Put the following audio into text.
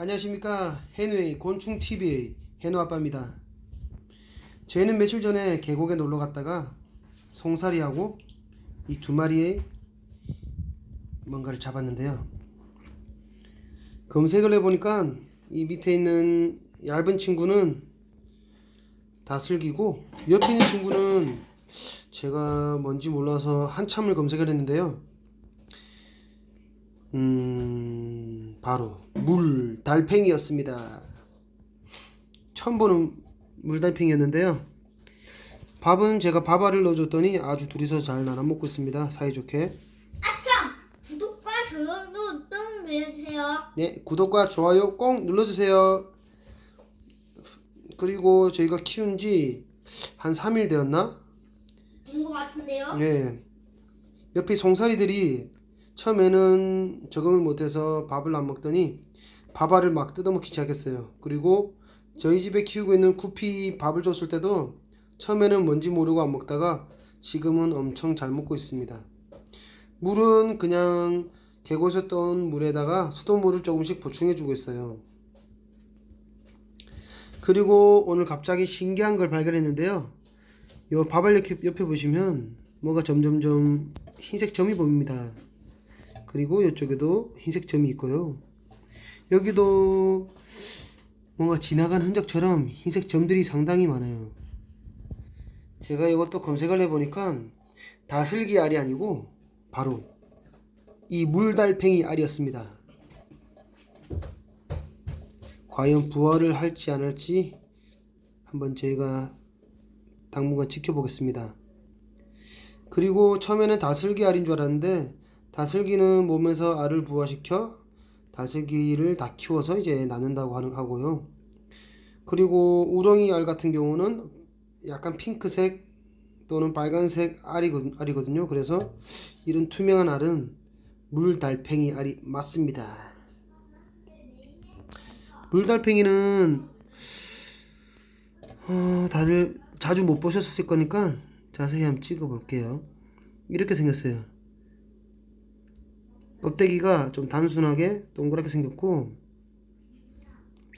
안녕하십니까. 해누의 곤충TV의 해누 아빠입니다. 저희는 며칠 전에 계곡에 놀러 갔다가 송사리하고 이 두 마리의 뭔가를 잡았는데요. 검색을 해보니까 이 밑에 있는 얇은 친구는 다 슬기고 옆에 있는 친구는 제가 뭔지 몰라서 한참을 검색을 했는데요. 음, 바로 물 달팽이였습니다. 처음 보는 물 달팽이였는데요. 밥은 제가 밥알을 넣어줬더니 아주 둘이서 잘 나눠 먹고 있습니다. 사이좋게. 아참! 구독과 좋아요도 좀 눌러주세요. 네, 구독과 좋아요 꼭 눌러주세요. 그리고 저희가 키운 지 한 3일 되었나? 된 것 같은데요? 네. 옆에 송사리들이 처음에는 적응을 못해서 밥을 안 먹더니 밥알을 막 뜯어먹기 시작했어요. 그리고 저희 집에 키우고 있는 구피 밥을 줬을 때도 처음에는 뭔지 모르고 안 먹다가 지금은 엄청 잘 먹고 있습니다. 물은 그냥 떠온 물에다가 수돗물을 조금씩 보충해주고 있어요. 그리고 오늘 갑자기 신기한 걸 발견했는데요. 요 밥알 옆에, 옆에 보시면 뭐가 점점점 흰색 점이 보입니다. 그리고 이쪽에도 흰색 점이 있고요. 여기도 뭔가 지나간 흔적처럼 흰색 점들이 상당히 많아요. 제가 이것도 검색을 해보니까 다슬기 알이 아니고 바로 이 물달팽이 알이었습니다. 과연 부활을 할지 안 할지 한번 저희가 당분간 지켜보겠습니다. 그리고 처음에는 다슬기 알인 줄 알았는데 다슬기는 몸에서 알을 부화시켜 다슬기를 다 키워서 이제 낳는다고 하고요. 그리고 우렁이 알 같은 경우는 약간 핑크색 또는 빨간색 알이거, 알이거든요. 그래서 이런 투명한 알은 물달팽이 알이 맞습니다. 물달팽이는 어, 다들 자주 못 보셨을 거니까 자세히 한번 찍어 볼게요. 이렇게 생겼어요. 껍데기가 좀 단순하게 동그랗게 생겼고